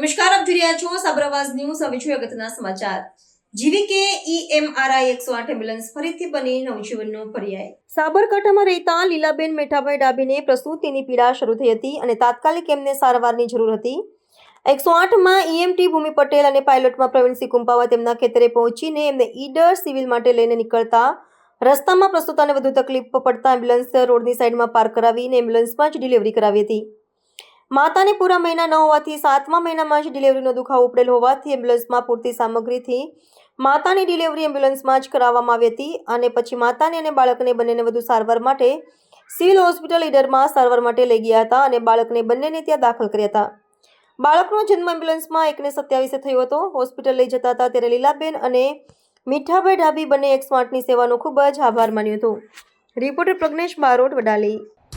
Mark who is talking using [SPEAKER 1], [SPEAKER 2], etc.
[SPEAKER 1] રહ્યા છો સાબરાવાસ ન્યૂઝ. હવે જોઈએ અગત્યના સમાચાર. જીવીકે ઈએમઆરઆઈ એકસો આઠ એમ્બ્યુલન્સ ફરીથી બની નવજીવનનો પર્યાય. સાબરકાંઠામાં રહેતા લીલાબેન મેઠાભાઈ ડાબીને પ્રસૂતિની પીડા શરૂ થઈ હતી અને તાત્કાલિક એમને સારવારની જરૂર હતી. એકસો આઠમાં ઈએમટી ભૂમિ પટેલ અને પાયલોટમાં પ્રવીણસિંહ કુંપાવા તેમના ખેતરે પહોંચીને એમને ઈડર સિવિલ માટે લઈને નીકળતા રસ્તામાં પ્રસૂતાને વધુ તકલીફ પડતા એમ્બ્યુલન્સ રોડની સાઈડમાં પાર્ક કરાવીને એમ્બ્યુલન્સમાં જ ડિલિવરી કરાવી હતી. માતાને પૂરા મહિના ન હોવાથી સાતમા મહિનામાં જ ડિલિવરીનો દુખાવો ઉપડેલ હોવાથી એમ્બ્યુલન્સમાં પૂરતી સામગ્રીથી માતાની ડિલિવરી એમ્બ્યુલન્સમાં જ કરાવવામાં આવી હતી અને પછી માતાને અને બાળકને બંનેને વધુ સારવાર માટે સિવિલ હોસ્પિટલ ઈડરમાં સારવાર માટે લઈ ગયા હતા અને બાળકને બંનેને ત્યાં દાખલ કર્યા હતા. બાળકનો જન્મ એમ્બ્યુલન્સમાં એકને સત્યાવીસે થયો હતો. હોસ્પિટલ લઈ જતા હતા ત્યારે લીલાબેન અને મીઠાભાઈ ઢાબી બંને એક સ્માર્ટની સેવાનો ખૂબ જ આભાર માન્યો હતો. રિપોર્ટર પ્રજ્ઞેશ બારોટ, વડાલી.